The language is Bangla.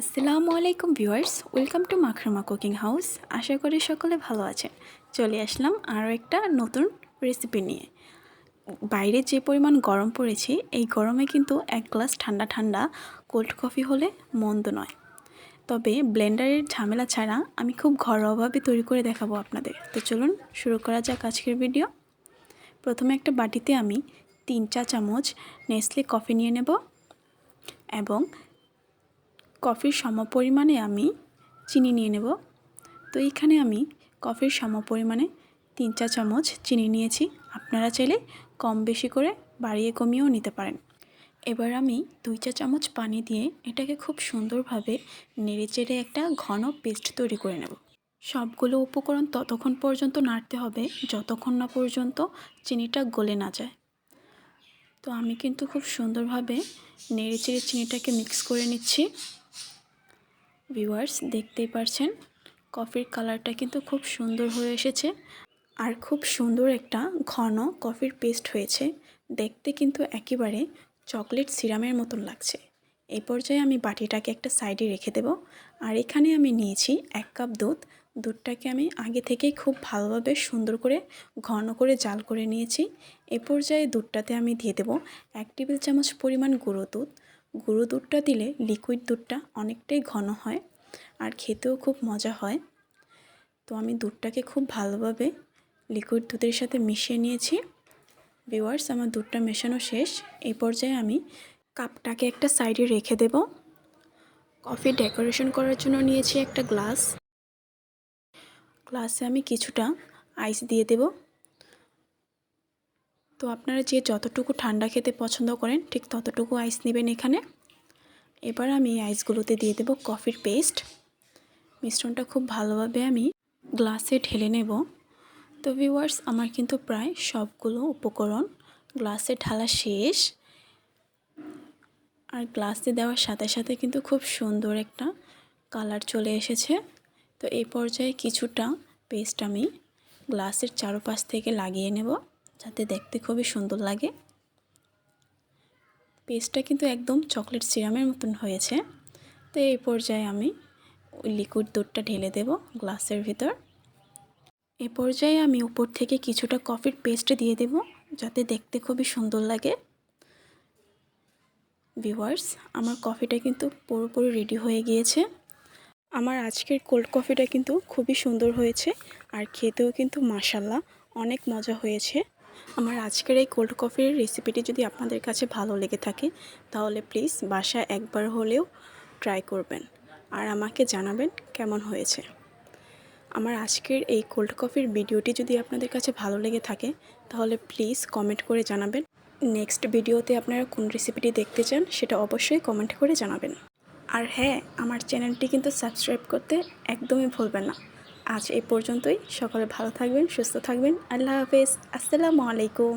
আসসালামু আলাইকুম viewers, welcome to Makhrama cooking house. আশা করি সকলে ভালো আছেন। চলে আসলাম আরও একটা নতুন রেসিপি নিয়ে। বাইরে যে পরিমাণ গরম পড়েছে, এই গরমে কিন্তু এক গ্লাস ঠান্ডা ঠান্ডা কোল্ড কফি হলে মন্দ নয়। তবে ব্লেন্ডারের ঝামেলা ছাড়া আমি খুব ঘরোয়াভাবে তৈরি করে দেখাবো আপনাদের। তো চলুন শুরু করা যাক আজকের ভিডিও। প্রথমে একটা বাটিতে আমি তিন চা চামচ নেসলে কফি নিয়ে নেব এবং কফির সমপরিমাণে আমি চিনি নিয়ে নেব। তো এইখানে আমি কফির সমপরিমাণে তিন চা চামচ চিনি নিয়েছি। আপনারা চাইলে কম বেশি করে বাড়িয়ে কমিয়েও নিতে পারেন। এবার আমি দুই চা চামচ পানি দিয়ে এটাকে খুব সুন্দরভাবে নেড়ে চেড়ে একটা ঘন পেস্ট তৈরি করে নেব। সবগুলো উপকরণ ততক্ষণ পর্যন্ত নাড়তে হবে, যতক্ষণ না পর্যন্ত চিনিটা গলে না যায়। তো আমি কিন্তু খুব সুন্দরভাবে নেড়ে চেড়ে চিনিটাকে মিক্স করে নিচ্ছি। ভিউয়ার্স দেখতেই পারছেন কফির কালারটা কিন্তু খুব সুন্দর হয়ে এসেছে। আর খুব সুন্দর একটা ঘন কফির পেস্ট হয়েছে। দেখতে কিন্তু একেবারে চকলেট সিরামের মতন লাগছে। এই পর্যায়ে আমি বাটিটাকে একটা সাইডে রেখে দেব। আর এখানে আমি নিয়েছি এক কাপ দুধ। দুধটাকে আমি আগে থেকেই খুব ভালোভাবে সুন্দর করে ঘন করে জাল করে নিয়েছি। এ পর্যায়ে দুধটাতে আমি দিয়ে দেব এক টেবিল চামচ পরিমাণ গুঁড়ো দুধ। গুঁড়ো দুধটা দিলে লিকুইড দুধটা অনেকটাই ঘন হয় আর খেতেও খুব মজা হয়। তো আমি দুধটাকে খুব ভালোভাবে লিকুইড দুধের সাথে মিশিয়ে নিয়েছি। ভিওয়ার্স আমার দুধটা মেশানো শেষ। এই পর্যায়ে আমি কাপটাকে একটা সাইডে রেখে দেব। কফি ডেকোরেশন করার জন্য নিয়েছি একটা গ্লাস গ্লাসে আমি কিছুটা আইস দিয়ে দেব। তো আপনারা যে যতটুকু ঠান্ডা খেতে পছন্দ করেন, ঠিক ততটুকু আইস নেবেন এখানে। এবার আমি এই আইসগুলোতে দিয়ে দেব কফির পেস্ট মিশ্রণটা খুব ভালোভাবে আমি গ্লাসে ঢেলে নেব। তো ভিউয়ার্স আমার কিন্তু প্রায় সবগুলো উপকরণ গ্লাসে ঢালা শেষ। আর গ্লাসে দেওয়ার সাথে সাথে কিন্তু খুব সুন্দর একটা কালার চলে এসেছে। তো এই পর্যায়ে কিছুটা পেস্ট আমি গ্লাসের চারপাশ থেকে লাগিয়ে নেব। যাতে দেখতে খুবই সুন্দর লাগে। পেস্টটা কিন্তু একদম চকলেট সিরামের মতন হয়েছে। তো এই পর্যায়ে আমি ওই লিকুইড দুধটা ঢেলে দেব গ্লাসের ভিতর। এ পর্যায়ে আমি উপর থেকে কিছুটা কফির পেস্ট দিয়ে দেব যাতে দেখতে খুবই সুন্দর লাগে। ভিওয়ার্স আমার কফিটা কিন্তু পুরোপুরি রেডি হয়ে গিয়েছে। আমার আজকের কোল্ড কফিটা কিন্তু খুবই সুন্দর হয়েছে আর খেতেও কিন্তু মাসাল্লাহ অনেক মজা হয়েছে। আমার আজকের এই কোল্ড কফির রেসিপিটি যদি আপনাদের কাছে ভালো লেগে থাকে, তাহলে প্লিজ বাসায় একবার হলেও ট্রাই করবেন আর আমাকে জানাবেন কেমন হয়েছে। আমার আজকের এই কোল্ড কফির ভিডিওটি যদি আপনাদের কাছে ভালো লেগে থাকে, তাহলে প্লিজ কমেন্ট করে জানাবেন। নেক্সট ভিডিওতে আপনারা কোন রেসিপিটি দেখতে চান, সেটা অবশ্যই কমেন্ট করে জানাবেন। আর হ্যাঁ আমার চ্যানেলটি কিন্তু সাবস্ক্রাইব করতে একদমই ভুলবেন না। আজ এই পর্যন্তই। সকলে ভালো থাকবেন সুস্থ থাকবেন। আল্লাহ হাফেজ। আসসালামু আলাইকুম।